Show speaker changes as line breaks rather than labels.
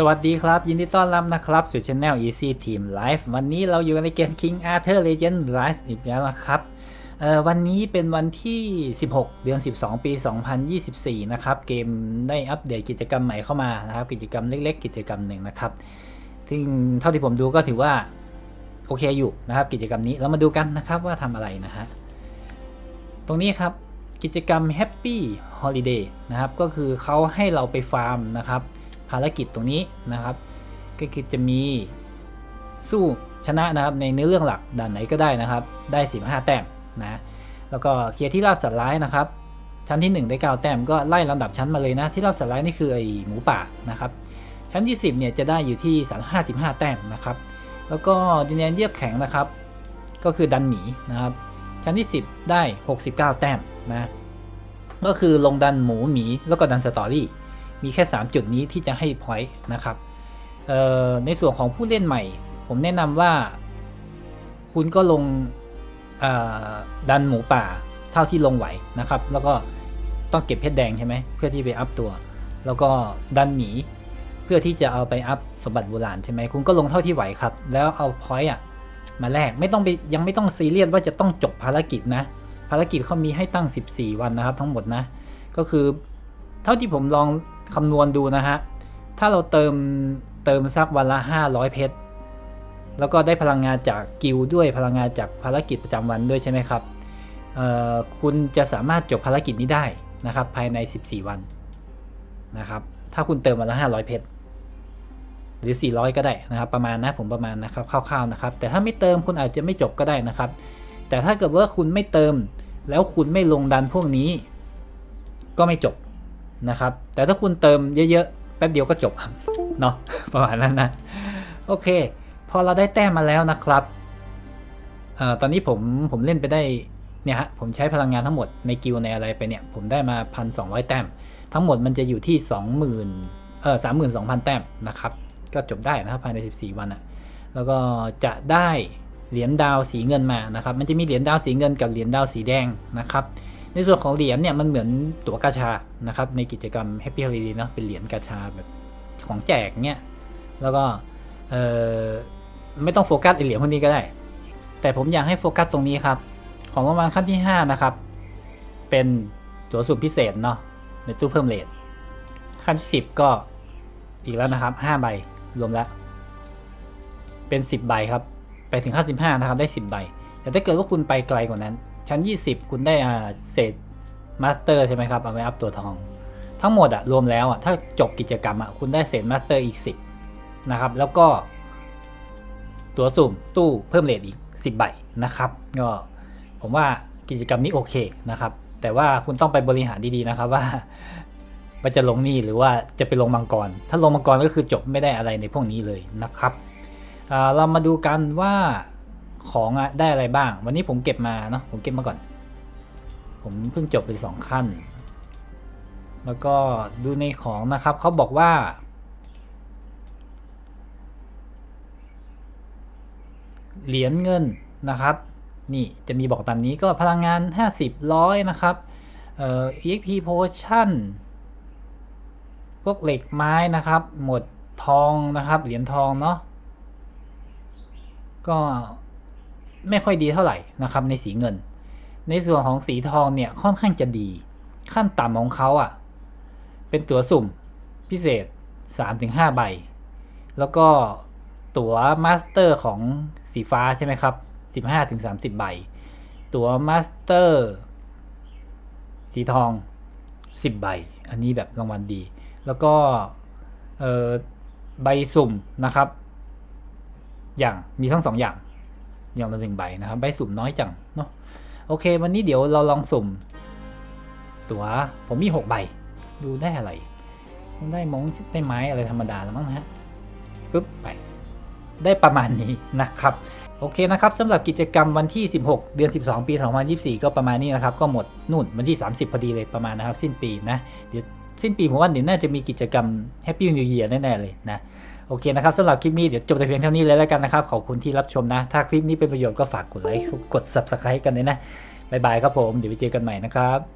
สวัสดีครับ ยินดีต้อนรับนะครับ สู่ช anel Easy Team Live วันนี้เราอยู่ในเกม King Arthur Legend Rise อีกแล้วนะครับวันนี้เป็นวันที่ 16 เดือน 12 ปี 2024 นะครับ เกมได้อัปเดตกิจกรรมใหม่เข้ามานะครับ กิจกรรมเล็ก ๆ กิจกรรมหนึ่งนะครับซึ่งเท่าที่ผมดูก็ถือว่า โอเคอยู่นะครับ กิจกรรมนี้เรามาดูกันนะครับว่าทำอะไรนะฮะตรงนี้ครับกิจกรรม Happy Holiday นะครับก็คือเขาให้เราไปฟาร์มนะครับ ภารกิจตรงนี้นะครับ ก็คือจะมีสู้ชนะนะครับในเนื้อเรื่องหลักด่านไหนก็ได้นะครับ ได้45แต้มนะแล้วก็เคลียร์ที่ราบสัตว์ร้ายนะครับ ชั้นที่ 1 ได้ 9 แต้มก็ไล่ลำดับชั้นมาเลยนะที่ราบสัตว์ร้ายนี่คือไอหมูป่านะครับ ชั้นที่ 10เนี่ยจะได้อยู่ที่55 แต้มนะครับ แล้วก็ดินแดนเยือกแข็งนะครับ ก็คือดันหมีนะครับ ชั้นที่ 10 ได้ 69 แต้มนะก็คือลงดันหมูหมีแล้วก็ดันสตอรี่ มีแค่ 3 จุดนี้ที่จะให้พอยต์นะครับในส่วนของผู้เล่นใหม่ ผมแนะนำว่า คุณก็ลงดันหมูป่าเท่าที่ลงไหวนะครับ แล้วก็ต้องเก็บเพชรแดงใช่ไหมเพื่อที่ไปอัพตัว แล้วก็ดันหมีเพื่อที่จะเอาไปอัพสมบัติโบราณใช่ไหมคุณก็ลงเท่าที่ไหวครับ แล้วเอาพอยต์อะมาแลกไม่ต้องไปยังไม่ต้องซีเรียสว่าจะต้องจบภารกิจนะ ภารกิจเขามีให้ตั้ง 14 วันนะครับ ทั้งหมดนะ ก็คือ เท่าที่ผมลอง คำนวณดูนะฮะ ถ้าเราเติมเติมสักวันละ 500 เพชร แล้วก็ได้พลังงานจากกิลด้วยพลังงานจากภารกิจประจำวันด้วยใช่ไหมครับ คุณจะสามารถจบภารกิจนี้ได้นะครับ ภายใน 14 วันนะครับ ถ้าคุณเติมวันละ 500 เพชร หรือ 400 ก็ได้นะครับ ประมาณนะผมประมาณนะครับคร่าวๆนะครับ แต่ถ้าไม่เติมคุณอาจจะไม่จบก็ได้นะครับ แต่ถ้าเกิดว่าคุณไม่เติมแล้วคุณไม่ลงดันพวกนี้ ก็ไม่จบ นะครับ แต่ถ้าคุณเติมเยอะๆ แป๊บเดียวก็จบครับเนาะประมาณนั้นนะ โอเค พอเราได้แต้มมาแล้วนะครับอตอนนี้ผมผมเล่นไปได้เนี่ยฮะผมใช้พลังงานทั้งหมดในกิลในอะไรไปเนี่ย ผมได้มาพันสองแต้ม ทั้งหมดมันจะอยู่ที่สองหมื่นเออสามหมื่นสองพันแต้มนะครับ ก็จบได้นะครับภายในสิบสี่วันอะแล้วก็จะได้เหรียญดาวสีเงินมานะครับ มันจะมีเหรียญดาวสีเงินกับเหรียญดาวสีแดงนะครับ ในส่วนของเหรียญเนี่ยมันเหมือนตั๋วกาชานะครับในกิจกรรม Happy Holiday เนาะเป็นเหรียญกาชาแบบของแจกเนี่ยแล้วก็ไม่ต้องโฟกัสเหรียญพวกนี้ก็ได้ แต่ผมอยากให้โฟกัสตรงนี้ครับ ของรางวัลขั้นที่ 5 นะครับ เป็นตั๋วสุ่มพิเศษเนาะในตู้เพิ่มเลทขั้นที่ 10 ก็อีกแล้วนะครับ 5 ใบรวมแล้วเป็น 10 ใบครับ ไปถึงขั้น15 นะครับ ได้ 10 ใบ แต่ถ้าเกิดว่าคุณไปไกลกว่านั้น ชั้น 20 คุณได้อ่าเศษมาสเตอร์ใช่ไหมครับ เอาไปอัพตัวทอง ทั้งหมดอะรวมแล้วอะถ้าจบกิจกรรมอะคุณได้เศษมาสเตอร์อีก 10 นะครับ แล้วก็ ตัวสุ่มตู้เพิ่มเลทอีก 10 ใบนะครับ ก็ผมว่ากิจกรรมนี้โอเคนะครับ แต่ว่าคุณต้องไปบริหารดีๆนะครับว่าว่าจะลงนี่หรือว่าจะไปลงมังกร ถ้าลงมังกรก็คือจบไม่ได้อะไรในพวกนี้เลยนะครับ เรามาดูกันว่า ของอะได้อะไรบ้าง วันนี้ผมเก็บมาเนาะผมเก็บมาก่อน ผมเพิ่งจบไปสองขั้น แล้วก็ดูในของนะครับเขาบอกว่า เหรียญเงินนะครับ นี่จะมีบอกตามนี้ก็พลังงาน 50ร้อยนะครับเอ่อ exp potion พวกเหล็กไม้นะครับ หมดทองนะครับ เหรียญทองเนาะก็ ไม่ค่อยดีเท่าไหร่นะครับในสีเงิน ในส่วนของสีทองเนี่ยค่อนข้างจะดี ขั้นต่ำของเขาอะ่ะ เป็นตั๋วสุ่มพิเศษ 3-5 ใบ แล้วก็ตั๋วมาสเตอร์ของสีฟ้าใช่ไหมครับ 15-30 ใบ ตั๋วมาสเตอร์สีทอง 10 ใบ อันนี้แบบรางวัลดี แล้วก็ใบสุ่มนะครับ อย่างมีทั้งสองอย่าง อย่างละหนึ่งใบนะครับ ใบสุ่มน้อยจังเนาะโอเค วันนี้เดี๋ยวเราลองสุ่ม ตัวผมมีหกใบ ดูได้อะไร ได้มงได้ไม้อะไรธรรมดาแล้วมั้งนะฮะปึ๊บไปได้ประมาณนี้นะครับ โอเคนะครับสำหรับกิจกรรมวันที่ 16 เดือน 12 ปี 2024 ก็ประมาณนี้นะครับ ก็หมดนู่นวันที่ 30 พอดีเลยประมาณนะครับ สิ้นปีนะเดี๋ยวสิ้นปีผมว่าเดี๋ยวน่าจะมีกิจกรรม Happy New Year แน่ๆเลยนะ โอเคนะครับสำหรับคลิปนี้เดี๋ยวจบแต่เพียงเท่านี้เลยแล้วกันนะครับ ขอบคุณที่รับชมนะ ถ้าคลิปนี้เป็นประโยชน์ก็ฝากกดไลค์กด Subscribe กันเลยนะบายบายครับผม เดี๋ยวไปเจอกันใหม่นะครับ